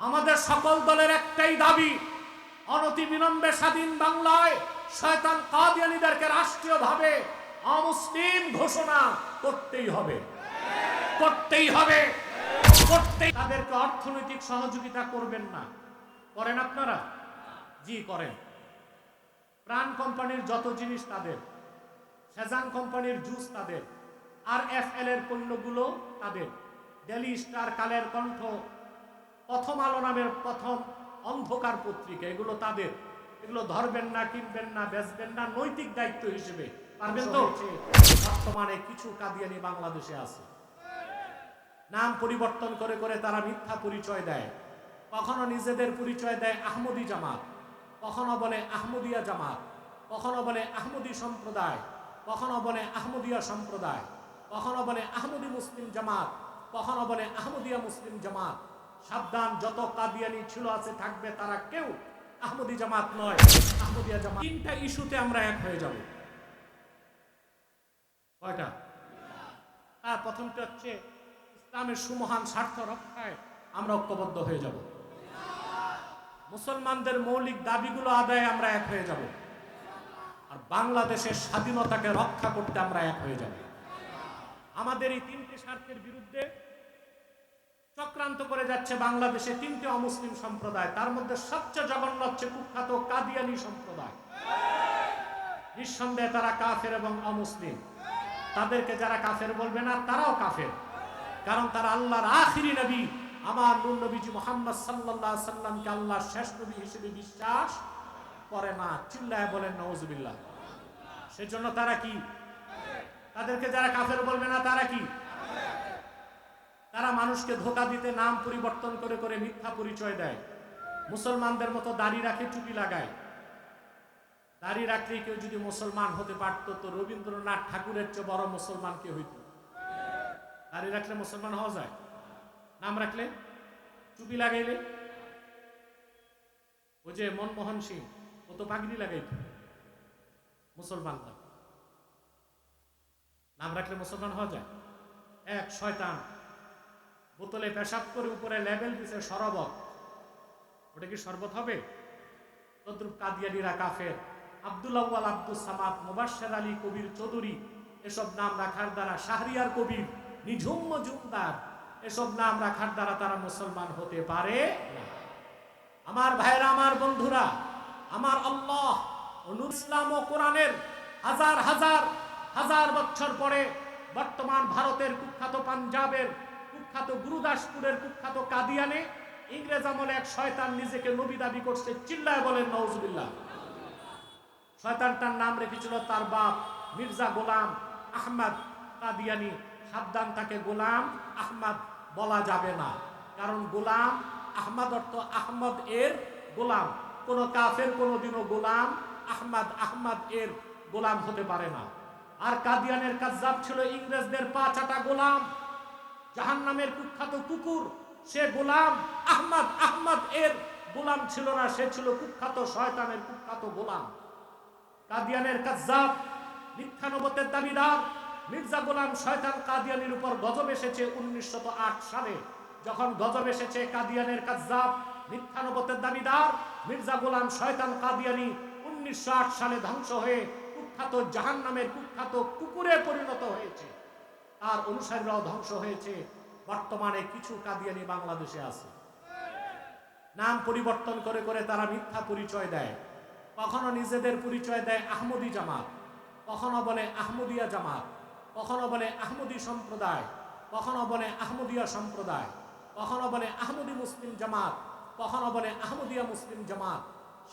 আমাদের সকল দলের একটাই দাবি, অনতি বিলম্বে স্বাধীন বাংলায় শয়তান কাদিয়ানিদেরকে রাষ্ট্রীয়ভাবে অমুসলিম ঘোষণা করতেই হবে। করতেই হবে। করতেই তাদেরকে অর্থনৈতিক সহযোগিতা করবেন না। করেন আপনারা? জি, করেন। প্রাণ কোম্পানির যত জিনিস তাদের সেজান কোম্পানির জুস তাদের, আর এফ এল এর পণ্যগুলো তাদের, ডেলি স্টার কালের কণ্ঠ প্রথম আলো নামের প্রথম অন্ধকার পত্রিকা এগুলো তাদের। এগুলো ধরবেন না কিনবেন না বেচবেন না নৈতিক দায়িত্ব হিসেবে। পারবেন তো? বর্তমানে কিছু কাদিয়ানি বাংলাদেশে আছে। নাম পরিবর্তন করে করে তারা মিথ্যা পরিচয় দেয়। কখনো নিজেদের পরিচয় দেয় আহমদি জামাত। কখনো বলে আহমদিয়া জামাত। কখনো বলে আহমদি সম্প্রদায়। কখনো বলে আহমদিয়া সম্প্রদায়। কখনো বলে আহমদি মুসলিম জামাত। কখনো বলে আহমদিয়া মুসলিম জামাত। সাবধান, যত কাদিয়ানি ছিল আছে, থাকবে তারা কেউ আহমদি জামাত নয়। আহমদিয়া জামাত তিনটা ইস্যুতে আমরা এক হয়ে যাব। কয়টা? হ্যাঁ প্রথমটা হচ্ছে ইসলামের সুমহান স্বার্থ রক্ষায় আমরা ঐক্যবদ্ধ হয়ে যাব। মুসলমানদের মৌলিক দাবিগুলো আদায়ে আমরা এক হয়ে যাব। আর বাংলাদেশের স্বাধীনতাকে রক্ষা করতে আমরা এক হয়ে যাব। আমাদের এই তিনটি স্বার্থের বিরুদ্ধে চক্রান্ত করে যাচ্ছে বাংলাদেশে তিনটি অমুসলিম সম্প্রদায়। তার মধ্যে সবচেয়ে জঘন্য হচ্ছে কুখ্যাত কাদিয়ানি সম্প্রদায়। নিঃসন্দেহে তারা কাফের এবং অমুসলিম। তাদেরকে যারা কাফের বলবে না, তারাও কাফের। কারণ তারা আল্লাহর আখিরি নবী। আমার নূর নবীজি মোহাম্মদ আলাইহি সাল্লামকে আল্লাহর শেষ নবী হিসেবে বিশ্বাস করে না। চিল্লায় বলেন নওয়াজুবিল্লাহ সেজন্য তারা কি? তাদেরকে যারা কাফের বলবে না, তারা কি? তারা মানুষকে ধোকা দিতে নাম পরিবর্তন করে করে মিথ্যা পরিচয় দেয়। মুসলমানদের মতো দাড়ি রাখে, টুপি লাগায়। দাড়ি রাখলেই কেউ যদি মুসলমান হতে পারতো, তো রবীন্দ্রনাথ ঠাকুরের চেয়ে বড় মুসলমান কে হইত? দাড়ি রাখলে মুসলমান হওয়া যায়? নাম রাখলে? টুপি লাগাইলে? ওই যে মনমোহন সিং, ও তো পাগড়ি লাগাইত। মুসলমানরা। নাম রাখলে মুসলমান হওয়া যায়? এক, শয়তান। বোতলে পেশাব করে উপরে লেবেল দিছে শরবত ওটা কি শরবত হবে? তদ্রুপ কাদিয়ানিরা কাফের। আব্দুল্লাহ আব্দুল সামাদ, মুবাশশার আলী কবির চৌধুরী, এসব নাম রাখার দ্বারা শাহরিয়ার কবির, নিঝুম মজুমদার, এসব নাম রাখার দ্বারা তারা মুসলমান হতে পারে। আমার ভাইরা আমার বন্ধুরা, আমার আল্লাহ ইসলাম ও কোরআনের হাজার হাজার হাজার বছর পরে বর্তমান ভারতের কুখ্যাত পাঞ্জাবের কুখ্যাত গুরুদাসপুরের কুখ্যাত কাদিয়ানে ইংরেজ আমলে এক শয়তান নিজেকে নবী দাবি করছে, চিল্লায় বলেন নওজুবিল্লাহ শয়তানটার নাম রেখেছিল তার বাপ মির্জা গোলাম আহমদ কাদিয়ানি। সাবধান, তাকে গোলাম আহমদ বলা যাবে না। কারণ গোলাম আহমদ অর্থ আহমদ এর গোলাম। কোন কাফের কোনোদিনও গোলাম আহমদ আহমদ এর গোলাম হতে পারে না। আর কাদিয়ানের কাজ ছিল ইংরেজদের পাঁচাটা গোলাম। জাহান্নামের কুখ্যাত কুকুর, সে গোলাম আহমদ আহমদ এর গোলাম ছিল না, সে ছিল কুখ্যাত শয়তানের কুখ্যাত গোলাম। কাদিয়ানের কাজ্জাব, মিথ্যানবতের দাবিদার, মির্জা গোলাম শয়তান কাদিয়ানির উপর গজব এসেছে উনিশশো আট সালে। যখন গজব এসেছে কাদিয়ানের কাজ্জাব, মিথ্যানবতের দাবিদার, মির্জা গোলাম শয়তান কাদিয়ানি উনিশশো আট সালে ধ্বংস হয়ে কুখ্যাত জাহান নামের কুখ্যাত কুকুরে পরিণত হয়েছে তার অনুসারীরাও ধ্বংস হয়েছে। বর্তমানে কিছু কাদিয়ানি বাংলাদেশে আছে। নাম পরিবর্তন করে করে তারা মিথ্যা পরিচয় দেয়। কখনো নিজেদের পরিচয় দেয় আহমদি জামাত। কখনো বলে আহমদিয়া জামাত। কখনো বলে আহমদি সম্প্রদায়। কখনো বলে আহমদিয়া সম্প্রদায়। কখনো বলে আহমদি মুসলিম জামাত। কখনো বলে আহমদিয়া মুসলিম জামাত।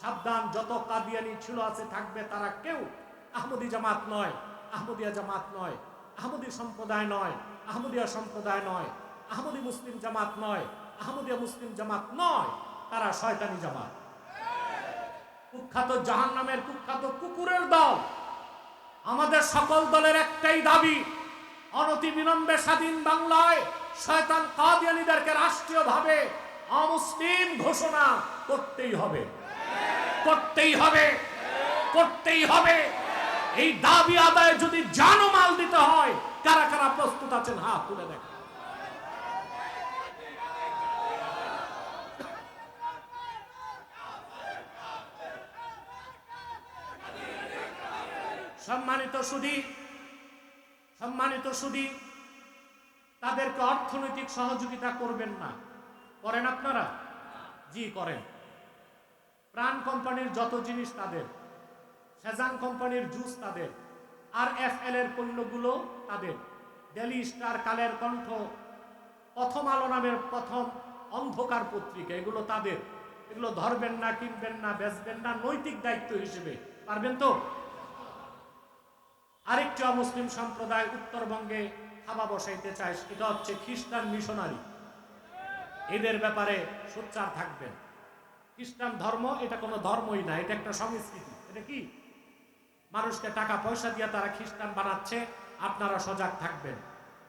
সাবধান, যত কাদিয়ানি ছিল আছে থাকবে তারা কেউ আহমদি জামাত নয়, আহমদিয়া জামাত নয়। আহমদি সম্প্রদায় নয়, আহমদিয়া সম্প্রদায় নয়, আহমদি মুসলিম জামাত নয়, আহমদিয়া মুসলিম জামাত নয়, তারা শয়তানি জামাত। কুখ্যাত জাহান নামের কুখ্যাত কুকুরের দল, আমাদের সকল দলের একটাই দাবি অনতি বিলম্বে স্বাধীন বাংলায় শয়তান কাদিয়ানিদেরকে রাষ্ট্রীয়ভাবে অমুসলিম ঘোষণা করতেই হবে। করতেই হবে। করতেই হবে। এই দাবি আদায় যদি জানো মাল দিতে হয়, কারা কারা প্রস্তুত আছেন, হা তুলে দেখ। সম্মানিত সুদী সম্মানিত সুদী তাদেরকে অর্থনৈতিক সহযোগিতা করবেন না। করেন আপনারা? জি, করেন। প্রাণ কোম্পানির যত জিনিস তাদের। সেজান কোম্পানির জুস তাদের আর এফ এল এর পণ্যগুলো তাদের। ডেলি স্টার কালের কণ্ঠ, প্রথম আলো নামের প্রথম অন্ধকার পত্রিকা, এগুলো তাদের। এগুলো ধরবেন না, কিনবেন না, বেচবেন না, নৈতিক দায়িত্ব হিসেবে। পারবেন তো? আরেকটি অমুসলিম সম্প্রদায় উত্তরবঙ্গে থাবা বসাইতে চায় এটা হচ্ছে খ্রিস্টান মিশনারি। এদের ব্যাপারে সোচ্চার থাকবেন। খ্রিস্টান ধর্ম, এটা কোনো ধর্মই না, এটা একটা সংস্কৃতি। এটা কি? মানুষকে টাকা পয়সা দিয়ে তারা খ্রিস্টান বানাচ্ছে, আপনারা সজাগ থাকবেন।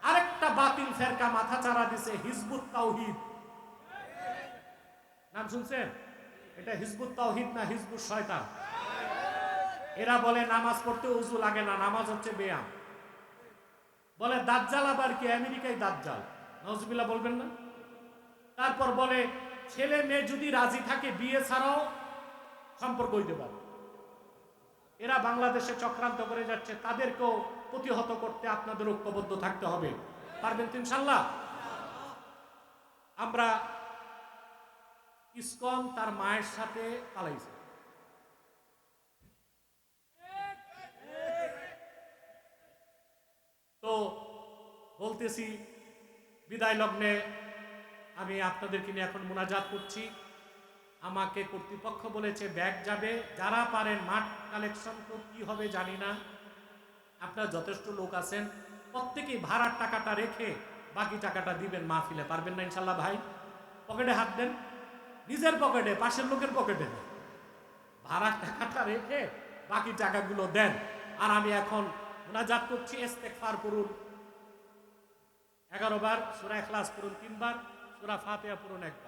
আরেকটা বাতিল ফেরকা মাথা চারা দিছে হিজবুত তাওহিদ। নাম শুনছেন? এটা হিজবুত তাওহিদ না হিজবুত শয়তান? এরা বলে নামাজ পড়তে উজু লাগে না, নামাজ হচ্ছে বেয়াম। বলে দাজ্জাল আবার কি? আমেরিকায় দাজ্জাল। নজবিল্লা বলবেন না? তারপর বলে, ছেলে মেয়ে যদি রাজি থাকে, বিয়ে ছাড়াও সম্পর্ক হইতে পারে। এরা বাংলাদেশে চক্রান্ত করে যাচ্ছে, তাদেরকেও প্রতিহত করতে আপনাদের ঐক্যবদ্ধ থাকতে হবে। পারবেন তো ইনশাল্লাহ? আমরা ইসকন তার মায়ের সাথে পালাইছে তো বলতেছি, বিদায় লগ্নে আমি আপনাদেরকে নিয়ে এখন মোনাজাত করছি। আমাকে কর্তৃপক্ষ বলেছে, ব্যাগ যাবে, যারা পারেন মাঠ কালেকশন কি হবে জানি না। আপনার যথেষ্ট লোক আছেন, প্রত্যেকেই ভাড়ার টাকাটা রেখে বাকি টাকাটা দিবেন মা মাহফিলে, পারবেন না ইনশাল্লাহ ভাই? পকেটে হাত দেন, নিজের পকেটে, পাশের লোকের পকেটে ভাড়ার টাকাটা রেখে বাকি টাকাগুলো দেন। আর আমি এখন মোনাজাত করছি, ইস্তেগফার করুন। এগারো বার সুরা এখলাস করুন তিনবার, সুরা ফাতেহা পড়ুন একবার।